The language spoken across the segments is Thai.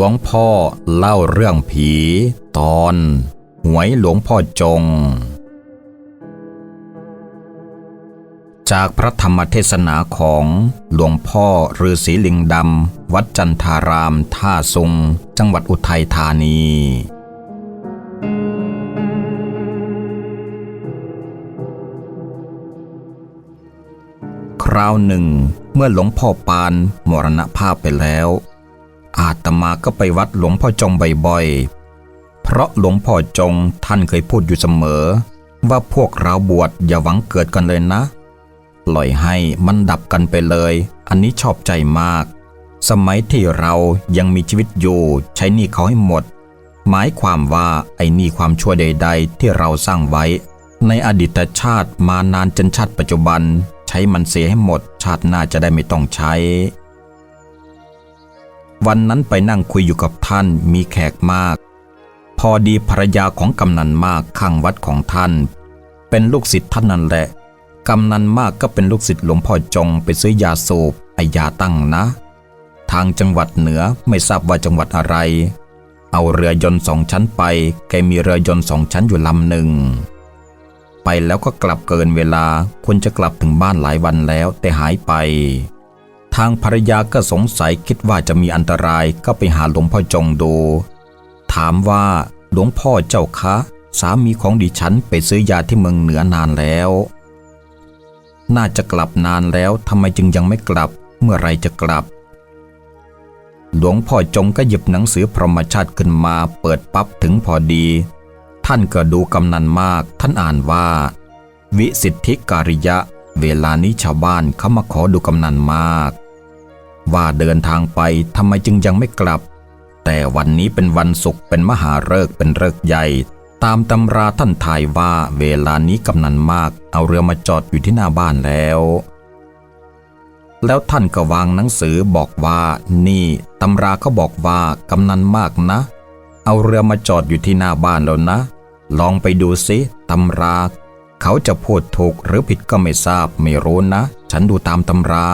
ลวงพ่อเล่าเรื่องผี ตอน หวยหลวงพ่อจง จากพระธรรมเทศนาของหลวงพ่อฤาษีลิงดำ วัดจันทารามท่าซุงจังหวัดอุทัยธานีคราวหนึ่ง เมื่อหลวงพ่อปานมรณภาพไปแล้ว อาตมาก็ไปวัดหลวงพ่อจงบ่อยๆ เพราะหลวงพ่อจงท่านเคยพูดอยู่เสมอ ว่าพวกเราบวชอย่าหวังเกิดกันเลยนะ ปล่อยให้มันดับกันไปเลย อันนี้ชอบใจมาก สมัยที่เรายังมีชีวิตอยู่ใช้หนี้เขาให้หมด หมายความว่าไอ้หนี้ความชั่วใด ๆ ที่เราสร้างไว้ ในอดีตชาติมานานจนชาติปัจจุบัน ใช้มันเสียให้หมด ชาติหน้าจะได้ไม่ต้องใช้ วันนั้นไปนั่งคุยอยู่กับท่านมีแขกมาก พอดีภรรยาของกำนันมากข้างวัดของท่าน เป็นลูกศิษย์ท่านนั่นแหละกำนันมากก็เป็นลูกศิษย์หลวงพ่อจงไปซื้อยาสูบไอยาตั้งนะ ทางจังหวัดเหนือไม่ทราบว่าจังหวัดอะไร เอาเรือยนต์สองชั้นไป แกมีเรือยนต์สองชั้นอยู่ลำหนึ่งไปแล้วก็กลับเกินเวลาควรจะกลับถึงบ้านหลายวันแล้วแต่หายไป ทางภรรยาก็สงสัยคิดว่าจะมีอันตรายก็ไปหาหลวงพ่อจงดู ถามว่าหลวงพ่อเจ้าคะ สามีของดิฉันไปซื้อยาที่เมืองเหนือนานแล้ว น่าจะกลับนานแล้วทำไมจึงยังไม่กลับ เมื่อไรจะกลับ หลวงพ่อจงก็หยิบหนังสือพรหมชาติขึ้นมาเปิดปั๊บถึงพอดี ท่านก็ดูกำนันมาก ท่านอ่านว่า วิสิทธิการิยะ เวลานี้ชาวบ้านเขามาขอดูกำนันมาก ว่าเดินทางไปทำไมจึงยังไม่กลับ แต่วันนี้เป็นวันศุกร์เป็นมหาฤกษ์เป็นฤกษ์ใหญ่ ตามตำราท่านถ่ายว่าเวลานี้กำนันมาก เอาเรือมาจอดอยู่ที่หน้าบ้านแล้ว แล้วท่านก็วางหนังสือบอกว่านี่ตำราเขาบอกว่ากำนันมากนะ เอาเรือมาจอดอยู่ที่หน้าบ้านแล้วนะ ลองไปดูสิตำราเขาจะพูดถูกหรือผิดก็ไม่ทราบไม่รู้นะ ฉันดูตามตำรา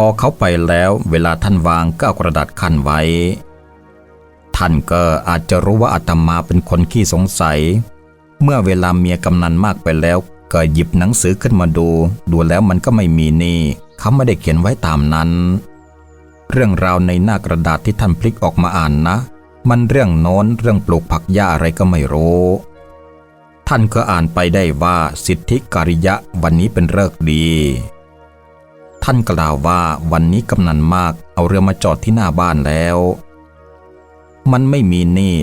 พอเขาไปแล้วเวลาท่านวางก็เอากระดาษขั้นไว้ ท่านก็อาจจะรู้ว่าอาตมาเป็นคนขี้สงสัย เมื่อเวลาเมียกำนันมากไปแล้วก็หยิบหนังสือขึ้นมาดู ดูแล้วมันก็ไม่มีนี่ เขาไม่ได้เขียนไว้ตามนั้น เรื่องราวในหน้ากระดาษที่ท่านพลิกออกมาอ่านนะ มันเรื่องโน้นเรื่องปลูกผักหญ้าอะไรก็ไม่รู้ ท่านก็อ่านไปได้ว่าสิทธิการิยะวันนี้เป็นฤกษ์ดี ท่านกล่าวว่าวันนี้กำนันมากเอาเรือมาจอดที่หน้าบ้านแล้ว มันไม่มีนี่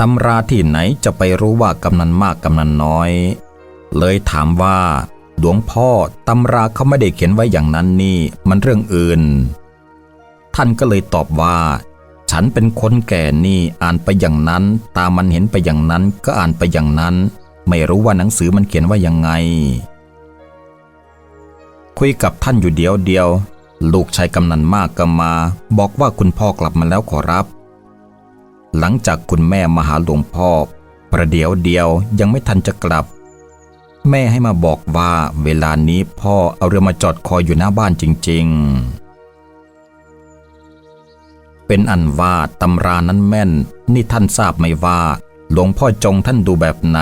ตำราที่ไหนจะไปรู้ว่ากำนันมากกำนันน้อย เลยถามว่าหลวงพ่อตำราเขาไม่ได้เขียนไว้อย่างนั้นนี่มันเรื่องอื่น ท่านก็เลยตอบว่า ฉันเป็นคนแก่นี่อ่านไปอย่างนั้น ตามันเห็นไปอย่างนั้นก็อ่านไปอย่างนั้น ไม่รู้ว่าหนังสือมันเขียนว่ายังไง คุยกับท่านอยู่เดียวเดียว ลูกชายกำนันมากก็มา บอกว่าคุณพ่อกลับมาแล้วขอรับ หลังจากคุณแม่มาหาหลวงพ่อ ประเดี๋ยวเดียวยังไม่ทันจะกลับ แม่ให้มาบอกว่าเวลานี้พ่อเอาเรือมาจอดคอยอยู่หน้าบ้านจริง ๆเป็นอันว่าตำรานั้นแม่น นี่ท่านทราบไหมว่า หลวงพ่อจงท่านดูแบบไหน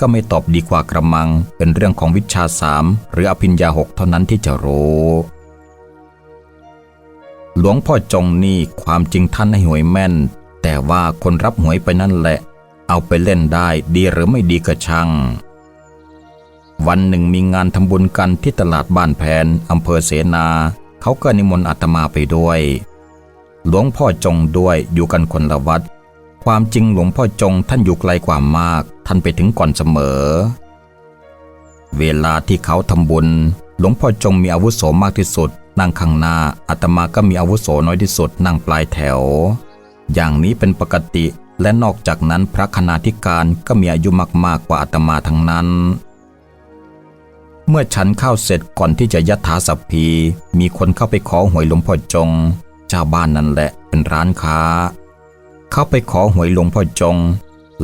ก็ไม่ตอบดีกว่ากระมัง เป็นเรื่องของวิชาสามหรืออภิญญาหกเท่านั้นที่จะรู้หลวงพ่อจงนี่ความจริงท่านให้หวยแม่น แต่ว่าคนรับหวยไปนั่นแหละ เอาไปเล่นได้ดีหรือไม่ดีก็ช่างวันหนึ่งมีงานทำบุญกันที่ตลาดบ้านแผนอำเภอเสนา เขาก็นิมนต์อาตมาไปด้วย หลวงพ่อจงด้วยอยู่กันคนละวัด ความจริงหลวงพ่อจงท่านอยู่ไกลกว่ามาก ท่านไปถึงก่อนเสมอ เวลาที่เขาทำบุญ หลวงพ่อจงมีอาวุโสมากที่สุด นั่งข้างหน้าอาตมาก็มีอาวุโสน้อยที่สุด นั่งปลายแถว อย่างนี้เป็นปกติและนอกจากนั้นพระคณาธิการก็มีอายุมากๆกว่าอาตมาทั้งนั้น เมื่อฉันเข้าเสร็จก่อนที่จะยัตถาสัพพี มีคนเข้าไปขอหวยหลวงพ่อจงเจ้าบ้านนั่นแหละเป็นร้านค้า เขาไปขอหวยหลวงพ่อจง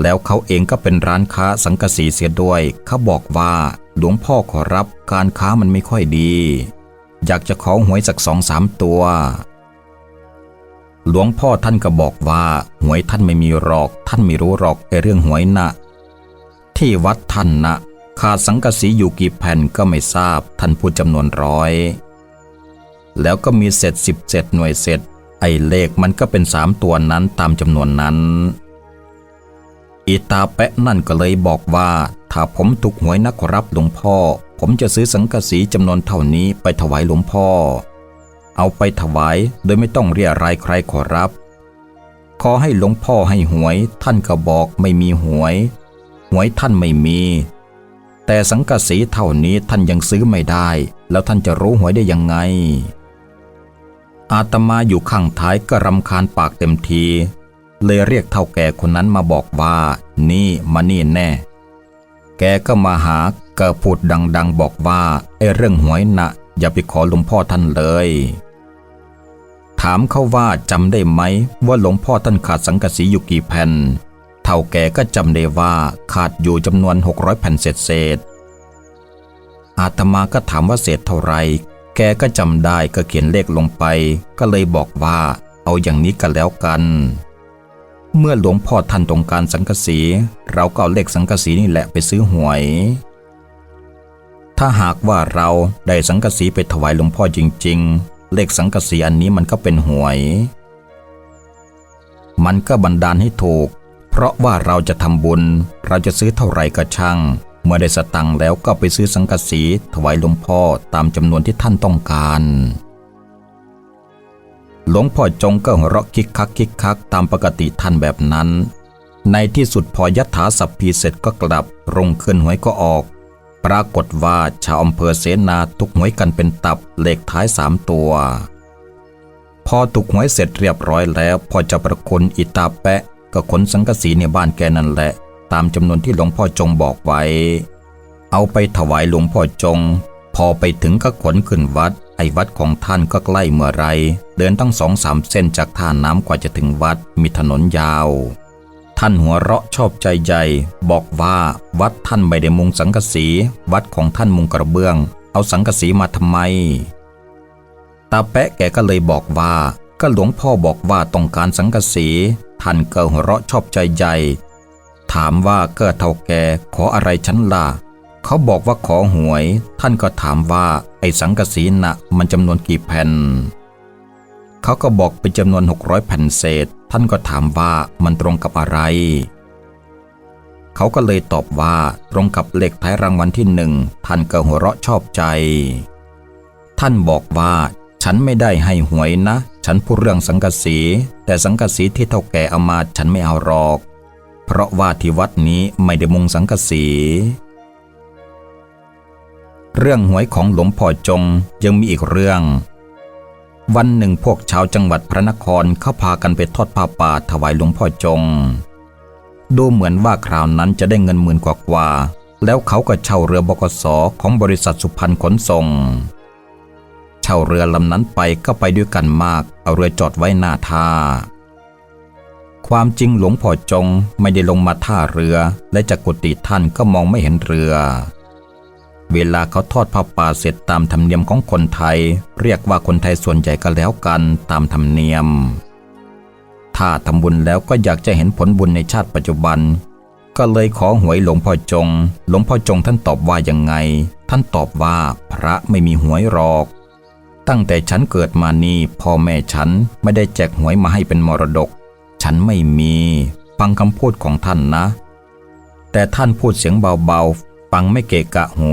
แล้วเขาเองก็เป็นร้านค้าสังกสีเสียด้วย เขาบอกว่าหลวงพ่อขอรับการค้ามันไม่ค่อยดี อยากจะขอหวยสักสองสามตัว หลวงพ่อท่านก็บอกว่า หวยท่านไม่มีหรอก ท่านไม่รู้หรอกไอเรื่องหวยนะที่วัดท่านนะขาดสังกสีอยู่กี่แผ่นก็ไม่ทราบท่านพูดจำนวนร้อย แล้วก็มีเศษสิบเศษหน่วยเศษ ไอ้เลขมันก็เป็นสามตัวนั้นตามจำนวนนั้น อีตาแปะนั่นก็เลยบอกว่า ถ้าผมถูกหวยนักขรับหลวงพ่อ ผมจะซื้อสังกะสีจำนวนเท่านี้ไปถวายหลวงพ่อ เอาไปถวายโดยไม่ต้องเรียรายใครขอรับ ขอให้หลวงพ่อให้หวย ท่านก็บอกไม่มีหวย หวยท่านไม่มี แต่สังกะสีเท่านี้ท่านยังซื้อไม่ได้ แล้วท่านจะรู้หวยได้ยังไง อาตมาอยู่ข้างท้ายก็รำคาญปากเต็มที เลยเรียกเท่าแก่คนนั้นมาบอกว่า นี่มานี่แน่ แกก็มาหาก็พูดดัง ๆ บอกว่าไอ้เรื่องหวยนะอย่าไปขอหลวงพ่อท่านเลย ถามเขาว่าจำได้ไหมว่าหลวงพ่อท่านขาดสังกสีอยู่กี่แผ่น เท่าแก่ก็จำได้ว่าขาดอยู่จำนวน 600 แผ่นเศษเศษๆอาตมาก็ถามว่าเศษเท่าไหร แกก็จำได้ก็เขียนเลขลงไป ก็เลยบอกว่าเอาอย่างนี้กันแล้วกัน เมื่อหลวงพ่อท่านต้องการสังกสี เราก็เอาเลขสังกสีนี่แหละไปซื้อหวย ถ้าหากว่าเราได้สังกสีไปถวายหลวงพ่อจริง ๆ เลขสังกสีอันนี้มันก็เป็นหวย มันก็บันดาลให้ถูก เพราะว่าเราจะทำบุญ เราจะซื้อเท่าไหร่ก็ช่าง เมื่อได้สตังค์แล้วก็ไปซื้อสังกะสีถวายหลวงพ่อตามจำนวนที่ท่านต้องการ หลวงพ่อจงก็หัวเราะคิกคักคิกคักตามปกติท่านแบบนั้น ในที่สุดพอยัถาสัพพีเสร็จก็กลับรงคืนหวยก็ออก ปรากฏว่าชาวอำเภอเสนาตุกหวยกันเป็นตับเลขท้ายสามตัว พอตุกหวยเสร็จเรียบร้อยแล้ว พอจะประคุณอิตาแปะก็ขนสังกะสีในบ้านแกนั่นแหละ ตามจำนวนที่หลวงพ่อจงบอกไว้ เอาไปถวายหลวงพ่อจง พอไปถึงก็ขนขึ้นวัด ไอ้วัดของท่านก็ใกล้เมื่อไร เดินตั้งสองสามเส้นจากท่าน้ำกว่าจะถึงวัด มีถนนยาว ท่านหัวเราะชอบใจใหญ่ บอกว่าวัดท่านไม่ได้มุงสังกะสีวัดของท่านมุงกระเบื้อง เอาสังกะสีมาทำไม ตาแปะแกก็เลยบอกว่า ก็หลวงพ่อบอกว่าต้องการสังกะสีท่านก็หัวเราะชอบใจใหญ่ ถามว่าเกิดเท่าแกขออะไรฉันล่ะ เขาบอกว่าขอหวย ท่านก็ถามว่าไอ้สังกสีน่ะมันจำนวนกี่แผ่น เขาก็บอกเป็นจำนวน 600 แผ่นเศษ ท่านก็ถามว่ามันตรงกับอะไร เขาก็เลยตอบว่าตรงกับเลขท้ายรางวัลที่หนึ่งท่านก็หัวเราะชอบใจ ท่านบอกว่าฉันไม่ได้ให้หวยนะ ฉันพูดเรื่องสังกสี แต่สังกสีที่เท่าแก่เอามาฉันไม่เอาหรอก เพราะว่าที่วัดนี้ไม่ได้มุงสังกสี เรื่องหวยของหลวงพ่อจงยังมีอีกเรื่อง วันหนึ่งพวกชาวจังหวัดพระนครเข้าพากันไปทอดผ้าป่าถวายหลวงพ่อจง ดูเหมือนว่าคราวนั้นจะได้เงินหมื่นกว่าๆแล้วเขาก็เช่าเรือบกสของบริษัทสุพรรณขนส่ง เช่าเรือลำนั้นไปก็ไปด้วยกันมาก เอาเรือจอดไว้หน้าท่า ความจริงหลวงพ่อจงไม่ได้ลงมาท่าเรือ และจากกุฏิท่านก็มองไม่เห็นเรือ เวลาเขาทอดผ้าป่าเสร็จตามธรรมเนียมของคนไทย เรียกว่าคนไทยส่วนใหญ่ก็แล้วกันตามธรรมเนียม ถ้าทำบุญแล้วก็อยากจะเห็นผลบุญในชาติปัจจุบัน ก็เลยขอหวยหลวงพ่อจง หลวงพ่อจงท่านตอบว่ายังไง ท่านตอบว่าพระไม่มีหวยหรอกตั้งแต่ฉันเกิดมานี่พ่อแม่ฉันไม่ได้แจกหวยมาให้เป็นมรดก ฉันไม่มี ฟังคำพูดของท่านนะ แต่ท่านพูดเสียงเบาๆ ฟังไม่เกะกะหู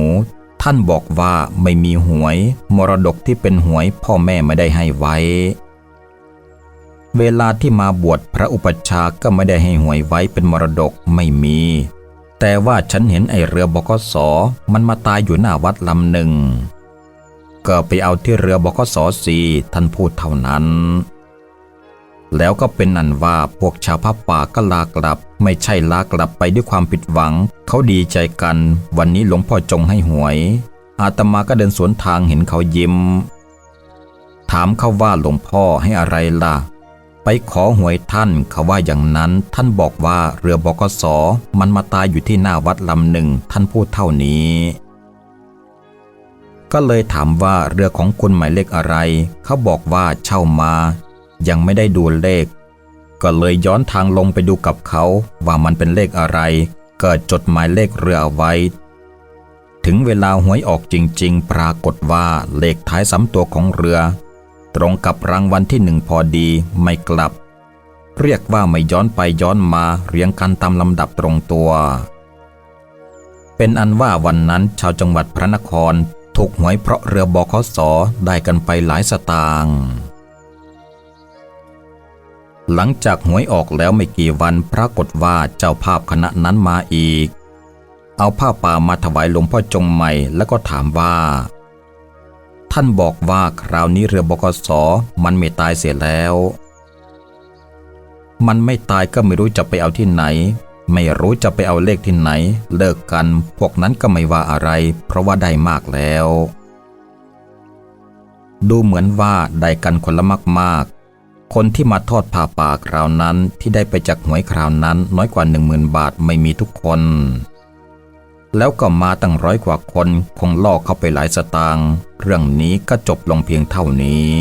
ท่านบอกว่าไม่มีหวย มรดกที่เป็นหวยพ่อแม่ไม่ได้ให้ไว้ เวลาที่มาบวชพระอุปัชฌาย์ก็ไม่ได้ให้หวยไว้เป็นมรดกไม่มี แต่ว่าฉันเห็นไอเรือบกสมันมาตายอยู่หน้าวัดลำหนึ่งก็ไปเอาที่เรือบกสสีท่านพูดเท่านั้น แล้วก็เป็นนันว่าพวกชาวพับป่าก็ลากลับ ไม่ใช่ลากลับไปด้วยความผิดหวัง เขาดีใจกัน วันนี้หลวงพ่อจงให้หวย อาตมาก็เดินสวนทางเห็นเขายิ้ม ถามเขาว่าหลวงพ่อให้อะไรล่ะ ไปขอหวยท่านเขาว่าอย่างนั้น ท่านบอกว่าเรือบกสมันมาตายอยู่ที่หน้าวัดลำหนึ่งท่านพูดเท่านี้ก็เลยถามว่าเรือของคุณหมายเลขอะไร เขาบอกว่าเช่ามา ยังไม่ได้ดูเลข ก็เลยย้อนทางลงไปดูกับเขาว่ามันเป็นเลขอะไร เกิดจดหมายเลขเรือไว้ ถึงเวลาหวยออกจริง ๆ ปรากฏว่าเลขท้ายสามตัวของเรือ ตรงกับรางวัลที่หนึ่งพอดีไม่กลับ เรียกว่าไม่ย้อนไปย้อนมาเรียงกันตามลำดับตรงตัว เป็นอันว่าวันนั้นชาวจังหวัดพระนครถูกหวยเพราะเรือบคสได้กันไปหลายสตางค์ หลังจากหวยออกแล้วไม่กี่วันปรากฏว่าเจ้าภาพคณะนั้นมาอีก เอาผ้าป่ามาถวายหลวงพ่อจงใหม่แล้วก็ถามว่า ท่านบอกว่าคราวนี้เรือบกสมันไม่ตายเสียแล้ว มันไม่ตายก็ไม่รู้จะไปเอาที่ไหน ไม่รู้จะไปเอาเลขที่ไหน เลิกกันพวกนั้นก็ไม่ว่าอะไร เพราะว่าได้มากแล้ว ดูเหมือนว่าได้กันคนละมาก คนที่มาทอดผ้าป่าคราวนั้นที่ได้ไปจากหวยคราวนั้นน้อยกว่าหนึ่งหมื่นบาทไม่มีทุกคน แล้วก็มาตั้งร้อยกว่าคนคงล่อเข้าไปหลายสตางค์เรื่องนี้ก็จบลงเพียงเท่านี้